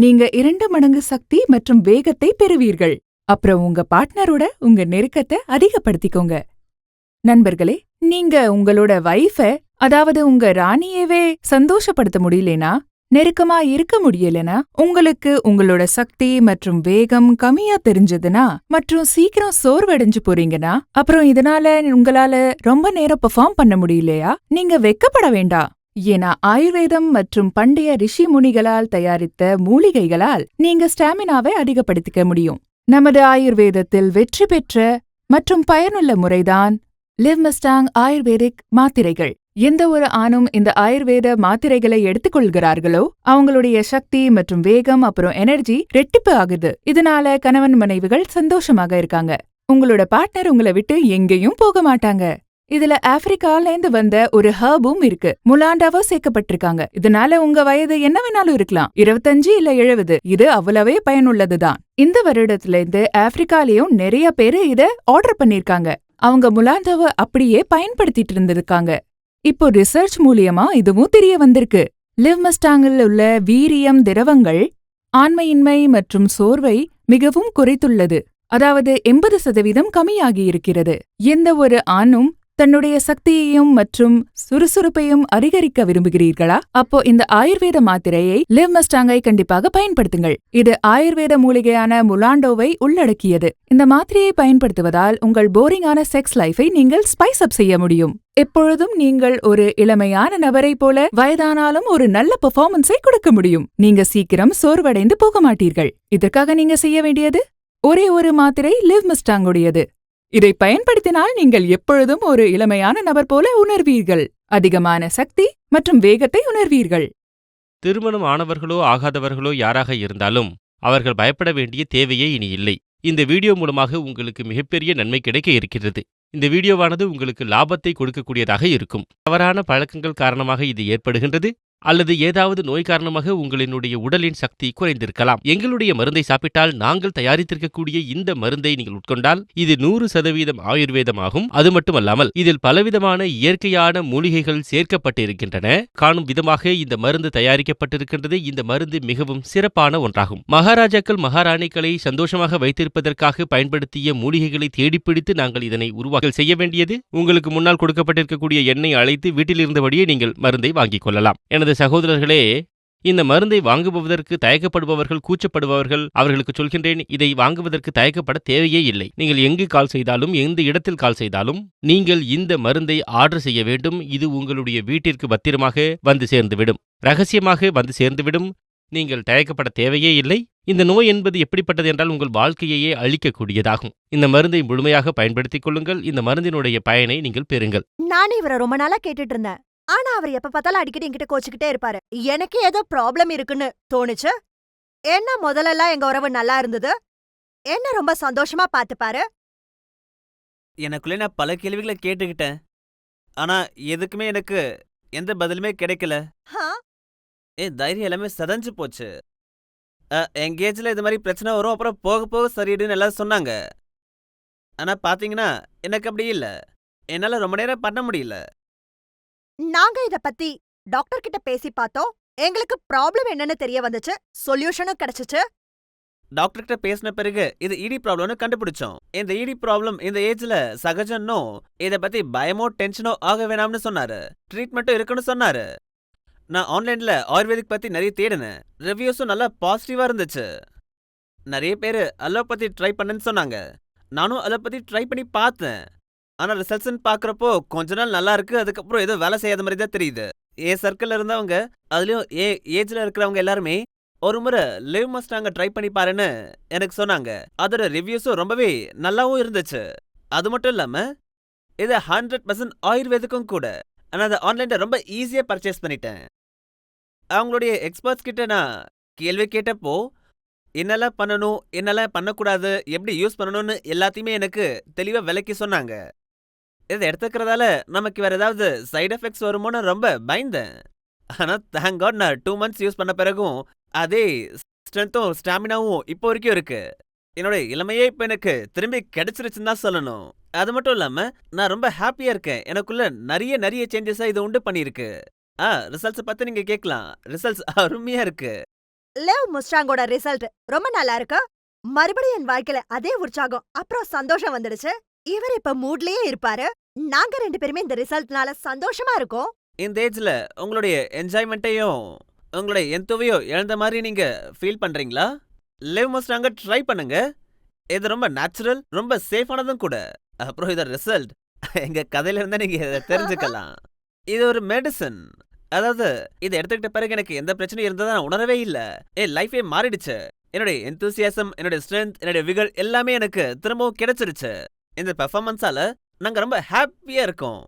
நீங்க இரண்டு மடங்கு சக்தி மற்றும் வேகத்தை பெறுவீர்கள். அப்புறம் உங்க பார்ட்னரோட உங்க நெருக்கத்தை அதிகப்படுத்திக்கோங்க. நண்பர்களே நீங்க உங்களோட வைஃப அதாவது உங்க ராணியவே சந்தோஷப்படுத்த முடியலனா நெருக்கமா இருக்க முடியலனா உங்களுக்கு உங்களோட சக்தி மற்றும் வேகம் கம்மியா தெரிஞ்சதுன்னா மற்றும் சீக்கிரம் சோர்வடைஞ்சு போறீங்கன்னா அப்புறம் இதனால உங்களால ரொம்ப நேரம் பெர்ஃபார்ம் பண்ண முடியலையா? நீங்க வெக்கப்பட வேண்டாம். ஏன்னா ஆயுர்வேதம் மற்றும் பண்டைய ரிஷி முனிகளால் தயாரித்த மூலிகைகளால் நீங்க ஸ்டாமினாவை அதிகப்படுத்திக்க முடியும். நமது ஆயுர்வேதத்தில் வெற்றி பெற்ற மற்றும் பயனுள்ள முறைதான் லிவ்மஸ்டாங் ஆயுர்வேதிக் மாத்திரைகள். எந்த ஒரு ஆணும் இந்த ஆயுர்வேத மாத்திரைகளை எடுத்துக்கொள்கிறார்களோ அவங்களுடைய சக்தி மற்றும் வேகம் அப்புறம் எனர்ஜி ரெட்டிப்பு ஆகுது. இதனால கணவன் மனைவிகள் சந்தோஷமாக இருக்காங்க. உங்களோட பார்ட்னர் உங்களை விட்டு எங்கேயும் போக மாட்டாங்க. இதுல ஆப்பிரிக்கால இருந்து வந்த ஒரு ஹர்பும் இருக்கு. முலாண்டாவோ சேர்க்கப்பட்டிருக்காங்க. இதனால உங்க வயது என்ன வேணாலும் இருக்கலாம். இருபத்தஞ்சு இல்ல எழுபது இது அவ்வளவே பயனுள்ளதுதான். இந்த வருடத்துல இருந்து ஆப்பிரிக்காலயும் நிறைய பேரு இத ஆர்டர் பண்ணிருக்காங்க. அவங்க முலாண்டாவை அப்படியே பயன்படுத்திட்டு இருந்திருக்காங்க. இப்போ ரிசர்ச் மூலியமா இதுவும் தெரிய வந்திருக்கு. லிவ்மஸ்டாங்கில் உள்ள வீரியம் திரவங்கள் ஆண்மையின்மை மற்றும் சோர்வை மிகவும் குறைத்துள்ளது. அதாவது எண்பது சதவீதம் கம்மியாகி இருக்கிறது. எந்த ஒரு ஆணும் தன்னுடைய சக்தியையும் மற்றும் சுறுசுறுப்பையும் அதிகரிக்க விரும்புகிறீர்களா? அப்போ இந்த ஆயுர்வேத மாத்திரையை லிவ் மஸ்டாங்கை கண்டிப்பாக பயன்படுத்துங்கள். இது ஆயுர்வேத மூலிகையான முலாண்டோவை உள்ளடக்கியது. இந்த மாத்திரையை பயன்படுத்துவதால் உங்கள் போரிங்கான செக்ஸ் லைஃபை நீங்கள் ஸ்பைஸ் அப் செய்ய முடியும். எப்பொழுதும் நீங்கள் ஒரு இளமையான நபரை போல வயதானாலும் ஒரு நல்ல பெர்ஃபார்மன்ஸை கொடுக்க முடியும். நீங்க சீக்கிரம் சோர்வடைந்து போக மாட்டீர்கள். இதற்காக நீங்க செய்ய வேண்டியது? ஒரே ஒரு மாத்திரை லிவ் மிஸ்டாங்குடையது. இதை பயன்படுத்தினால் நீங்கள் எப்பொழுதும் ஒரு இளமையான நபர் போல உணர்வீர்கள். அதிகமான சக்தி மற்றும் வேகத்தை உணர்வீர்கள். திருமணம் ஆனவர்களோ ஆகாதவர்களோ யாராக இருந்தாலும் அவர்கள் பயப்பட வேண்டிய தேவையே இனி இல்லை. இந்த வீடியோ மூலமாக உங்களுக்கு மிகப்பெரிய நன்மை கிடைக்க இருக்கிறது. இந்த வீடியோவானது உங்களுக்கு லாபத்தை கொடுக்கக்கூடியதாக இருக்கும். தவறான பழக்கங்கள் காரணமாக இது ஏற்படுகின்றது. அல்லது ஏதாவது நோய் காரணமாக உங்களினுடைய உடலின் சக்தி குறைந்திருக்கலாம். எங்களுடைய மருந்தை சாப்பிட்டால் நாங்கள் தயாரித்திருக்கக்கூடிய இந்த மருந்தை நீங்கள் உட்கொண்டால் இது நூறு சதவீதம் ஆயுர்வேதமாகும். அது மட்டுமல்லாமல் இதில் பலவிதமான இயற்கையான மூலிகைகள் சேர்க்கப்பட்டிருக்கின்றன. காணும் விதமாக இந்த மருந்து தயாரிக்கப்பட்டிருக்கின்றது. இந்த மருந்து மிகவும் சிறப்பான ஒன்றாகும். மகாராஜாக்கள் மகாராணிகளை சந்தோஷமாக வைத்திருப்பதற்காக பயன்படுத்திய மூலிகைகளை தேடிப்பிடித்து நாங்கள் இதனை உருவாக்கல் செய்ய வேண்டியது உங்களுக்கு முன்னால் கொடுக்கப்பட்டிருக்கக்கூடிய எண்ணெய் அழைத்து வீட்டில் இருந்தபடியே நீங்கள் மருந்தை வாங்கிக் கொள்ளலாம். எனது சகோதரர்களே இந்த மருந்தை வாங்குவதற்கு தயக்கப்படுபவர்கள் கூச்சப்படுபவர்கள் அவர்களுக்கு சொல்கின்றேன் இதை வாங்குவதற்கு தயக்கப்பட தேவையே இல்லை. நீங்கள் எங்கு கால் செய்தாலும் எந்த இடத்தில் கால் செய்தாலும் நீங்கள் இந்த மருந்தை ஆர்டர் செய்ய வேண்டும். இது உங்களுடைய வீட்டிற்கு பத்திரமாக வந்து சேர்ந்துவிடும். ரகசியமாக வந்து சேர்ந்துவிடும். நீங்கள் தயக்கப்பட தேவையே இல்லை. இந்த நோய் என்பது எப்படிப்பட்டது என்றால் உங்கள் வாழ்க்கையையே அழிக்கக்கூடியதாகும். இந்த மருந்தை முழுமையாக பயன்படுத்திக் கொள்ளுங்கள். இந்த மருந்தினுடைய பயனை நீங்கள் பெறுங்கள். நானே இவரை ரொம்ப நாளா கேட்டுட்டு இருந்தேன். ஆனா அவர் எப்ப பார்த்தாலும் அடிக்கடி என்கிட்ட கோச்சுக்கிட்டே இருப்பாரு. எனக்கு ஏதோ ப்ராப்ளம் இருக்குன்னு தோணுச்சு. என்ன முதல்லலாம் எங்க உறவு நல்லா இருந்தது? என்ன ரொம்ப சந்தோஷமா பாத்துப்பாரு எனக்குள்ளே நான் பல கேள்விகளை கேட்டுக்கிட்டேன். ஆனா எதுக்குமே எனக்கு எந்த பதிலுமே கிடைக்கல. ஹா? என் தைரியம் எல்லாமே சதஞ்சு போச்சு. எங்கேஜ்ல இது மாதிரி பிரச்சனை வரும் அப்புறம் போக போக சரியிடுன்னு எல்லாரும் சொன்னாங்க. ஆனா பாத்தீங்கன்னா எனக்கு அப்படி இல்ல. என்னால ரொம்ப நேரம் பண்ண முடியல. நாங்க இத பத்தி டாக்டர் கிட்ட பேசி பார்த்தோம். எங்களுக்கு ப்ராப்ளம் என்னன்னு தெரிய வந்துச்சு. சொல்யூஷனும் கிடைச்சிச்சு. டாக்டர் கிட்ட பேசின பிறகு இது இடி ப்ராப்ளம்னு கண்டுபிடிச்சோம். இந்த இடி ப்ராப்ளம் இந்த ஏஜ்ல சகஜம்னோ இத பத்தி பயமோ டென்ஷனோ ஆக வேணாம்னு சொன்னாரு. ட்ரீட்மெண்ட்டும் இருக்குன்னு சொன்னாரு. நான் ஆன்லைன்ல ஆயுர்வேதிக் பத்தி நிறைய தேடினேன். ரிவ்யூஸும் நல்லா பாசிட்டிவா இருந்துச்சு. நிறைய பேர் அலோபதி ட்ரை பண்ணுன்னு சொன்னாங்க. நானும் அலோபதி ட்ரை பண்ணி பார்த்தேன். ஆனா ரிசல்ட்ஸ்னு பாக்குறப்போ கொஞ்ச நாள் நல்லா இருக்கு அதுக்கப்புறம் ஏதோ வேலை செய்யாத மாதிரி தான் தெரியுது. ஏ சர்க்கிள்ல இருந்தவங்க அதுலயும் ஏ ஏஜ்ல இருக்கிறவங்க எல்லாருமே ஒரு முறை லிவ் அங்க ட்ரை பண்ணி பாருன்னு எனக்கு சொன்னாங்க. அதோட ரிவ்யூஸும் ரொம்பவே நல்லாவும் இருந்துச்சு. அது மட்டும் இல்லாம இது ஹண்ட்ரட் பர்சன்ட் ஆயுர்வேதிக்கும் கூட. ஆனா அதை ஆன்லைன்ல ரொம்ப ஈஸியா பர்ச்சேஸ் பண்ணிட்டேன். அவங்களுடைய எக்ஸ்பர்ட்ஸ் கிட்ட நான் கேள்வி கேட்டப்போ என்னெல்லாம் பண்ணணும்? என்னெல்லாம் பண்ணக்கூடாது? எப்படி யூஸ் பண்ணணும்னு எல்லாத்தையுமே எனக்கு தெளிவா விளக்கி சொன்னாங்க. இதை எடுத்துக்கிறதால நமக்கு வேற ஏதாவது சைடு எஃபெக்ட்ஸ் வருமோன்னு ரொம்ப பயந்தேன். ஆனா தேங்க் காட் நான் டூ மந்த்ஸ் யூஸ் பண்ண பிறகும் அதே ஸ்ட்ரென்த்தும் ஸ்டாமினாவும் இப்போ வரைக்கும் இருக்கு. என்னோட இளமையே இப்போ எனக்கு திரும்பி கிடைச்சிருச்சுன்னு தான் சொல்லணும். அது மட்டும் இல்லாம நான் ரொம்ப ஹாப்பியா இருக்கேன். எனக்குள்ள நிறைய நிறைய சேஞ்சஸா இது உண்டு பண்ணியிருக்கு. ஆ ரிசல்ட்ஸ் பத்தி நீங்க கேட்கலாம். ரிசல்ட்ஸ் அருமையா இருக்கு. லேவ் முஸ்டாங்கோட ரிசல்ட் ரொம்ப நல்லா இருக்கு? மறுபடியும் என் வாழ்க்கையில அதே உற்சாகம் அப்புறம் சந்தோஷம் வந்துடுச்சு. இவர் இப்ப மூட்லயே இருப்பாரு. நாங்க ரெண்டு பேருமே இந்த ரிசல்ட்னால சந்தோஷமா இருக்கோம். இந்த ஏஜ்ல உங்களுடைய என்ஜாய்மெண்ட்டையும் உங்களுடைய எந்தவையோ இழந்த மாதிரி நீங்க ஃபீல் பண்றீங்களா? லிவ் மஸ்டாங்க ட்ரை பண்ணுங்க. இது ரொம்ப நேச்சுரல் ரொம்ப சேஃபானதும் கூட. அப்புறம் இதோட ரிசல்ட் எங்க கதையில இருந்தா நீங்க இதை தெரிஞ்சுக்கலாம். இது ஒரு மெடிசன் அதாவது இதை எடுத்துக்கிட்ட பிறகு எனக்கு எந்த பிரச்சனையும் இருந்ததா நான் உணரவே இல்ல. என் லைஃபே மாறிடுச்சு. என்னுடைய என்தூசியாசம் என்னுடைய ஸ்ட்ரென்த் என்னுடைய விகர் எல்லாமே எனக்கு திரும்பவும் கிடைச்சிருச்சு. இந்த பெர்ஃபார்மன்ஸால நாங்க ரொம்ப ஹாப்பியா இருக்கோம்.